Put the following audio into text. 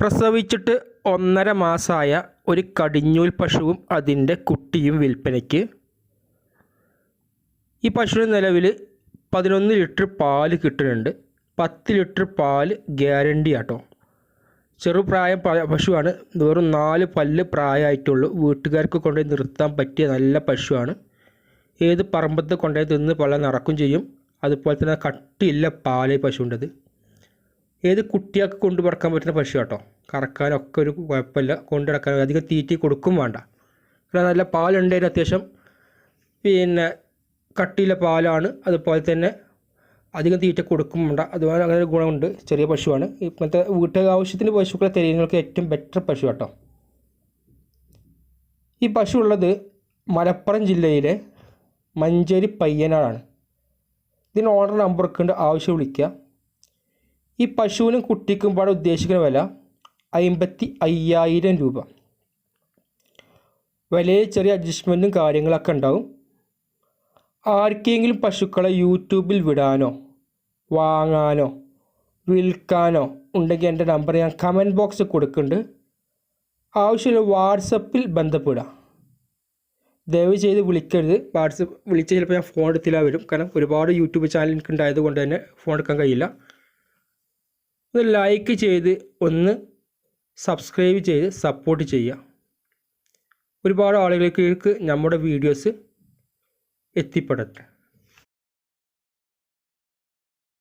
പ്രസവിച്ചിട്ട് ഒന്നര മാസമായ ഒരു കടിഞ്ഞൂൽ പശുവും അതിന്റെ കുട്ടിയും വിൽപ്പനയ്ക്ക്. ഈ പശുവിന് നിലവിൽ പതിനൊന്ന് ലിറ്റർ പാൽ കിട്ടുന്നുണ്ട്. പത്ത് ലിറ്റർ പാൽ ഗ്യാരണ്ടി ആട്ടോ. ചെറുപ്രായം പശുവാണ്. വെറും നാല് പല്ല് പ്രായമായിട്ടുള്ളൂ. വീട്ടുകാർക്ക് കൊണ്ടുപോയി നിർത്താൻ പറ്റിയ നല്ല പശുവാണ്. ഏത് പറമ്പത്ത് കൊണ്ടുപോയി തിന്ന് പല നടക്കും ചെയ്യും. അതുപോലെ തന്നെ കട്ടിയില്ല പാൽ പശുവിന്റെത്. ഏത് കുട്ടികൾക്ക് കൊണ്ടു പറക്കാൻ പറ്റുന്ന പശു കേട്ടോ കറക്കാനൊക്കെ ഒരു കുഴപ്പമില്ല. കൊണ്ടു നടക്കാൻ അധികം തീറ്റി കൊടുക്കും വേണ്ട. കാരണം നല്ല പാലുണ്ടായിരുന്നു അത്യാവശ്യം പിന്നെ കട്ടിയിലെ പാലാണ്. അതുപോലെ തന്നെ അധികം തീറ്റ കൊടുക്കും വേണ്ട. അതുപോലെ അങ്ങനെ ഒരു ഗുണമുണ്ട്. ചെറിയ പശുവാണ്. ഇപ്പോഴത്തെ വീട്ടിൽ ആവശ്യത്തിന് പശുക്കളെ തെരയുന്നവർക്ക് ഏറ്റവും ബെറ്റർ പശു കേട്ടോ ഈ പശു ഉള്ളത് മലപ്പുറം ജില്ലയിലെ മഞ്ചേരി പയ്യനാടാണ്. ഇതിന് ഓർഡർ നമ്പർക്ക് ആവശ്യം വിളിക്കുക. ഈ പശുവിനും കുട്ടിക്കും പാടെ ഉദ്ദേശിക്കുന്ന വില അമ്പത്തി അയ്യായിരം രൂപ. വിലയിൽ ചെറിയ അഡ്ജസ്റ്റ്മെന്റും കാര്യങ്ങളൊക്കെ ഉണ്ടാവും. ആർക്കെങ്കിലും പശുക്കളെ യൂട്യൂബിൽ വിടാനോ വാങ്ങാനോ വിൽക്കാനോ ഉണ്ടെങ്കിൽ എന്റെ നമ്പർ ഞാൻ കമന്റ് ബോക്സിൽ കൊടുക്കുന്നുണ്ട്. ആവശ്യമുള്ള വാട്സപ്പിൽ ബന്ധപ്പെടുക. ദയവ് ചെയ്ത് വിളിക്കരുത്. വാട്സപ്പ് വിളിച്ച് ചിലപ്പോൾ ഞാൻ ഫോൺ എടുത്തില്ല വരും. കാരണം ഒരുപാട് യൂട്യൂബ് ചാനൽ എനിക്ക് ഉണ്ടായത് കൊണ്ട് തന്നെ ഫോൺ എടുക്കാൻ കഴിയില്ല. ഒന്ന് ലൈക്ക് ചെയ്ത് ഒന്ന് സബ്സ്ക്രൈബ് ചെയ്ത് സപ്പോർട്ട് ചെയ്യുക. ഒരുപാട് ആളുകളിലേക്ക് നമ്മുടെ വീഡിയോസ് എത്തിപ്പെടട്ടെ.